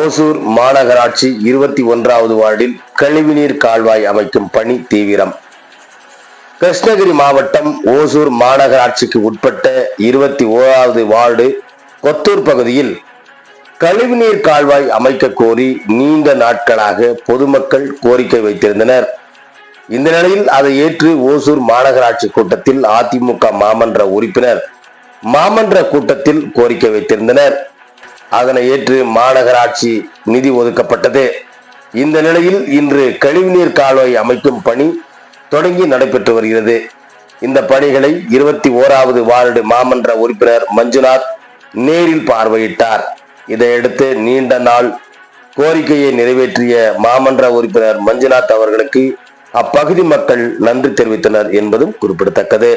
ஓசூர் மாநகராட்சி இருபத்தி ஒன்றாவது வார்டில் கழிவுநீர் கால்வாய் அமைக்கும் பணி தீவிரம். கிருஷ்ணகிரி மாவட்டம் ஓசூர் மாநகராட்சிக்கு உட்பட்ட இருபத்தி ஓராவது வார்டு கொத்தூர் பகுதியில் கழிவுநீர் கால்வாய் அமைக்க கோரி நீண்ட நாட்களாக பொதுமக்கள் கோரிக்கை வைத்திருந்தனர். இந்த நிலையில் அதை ஏற்று ஓசூர் மாநகராட்சி கூட்டத்தில் அதிமுக மாமன்ற உறுப்பினர் மாமன்ற கூட்டத்தில் கோரிக்கை வைத்திருந்தனர். அதனை ஏற்று மாநகராட்சி நிதி ஒதுக்கப்பட்டது. இந்த நிலையில் இன்று கழிவுநீர் கால்வாய் அமைக்கும் பணி தொடங்கி நடைபெற்று வருகிறது. இந்த பணிகளை இருபத்தி ஓராவது வார்டு மாமன்ற உறுப்பினர் மஞ்சுநாத் நேரில் பார்வையிட்டார். இதையடுத்து நீண்ட நாள் கோரிக்கையை நிறைவேற்றிய மாமன்ற உறுப்பினர் மஞ்சுநாத் அவர்களுக்கு அப்பகுதி மக்கள் நன்றி தெரிவித்தனர் என்பதும் குறிப்பிடத்தக்கது.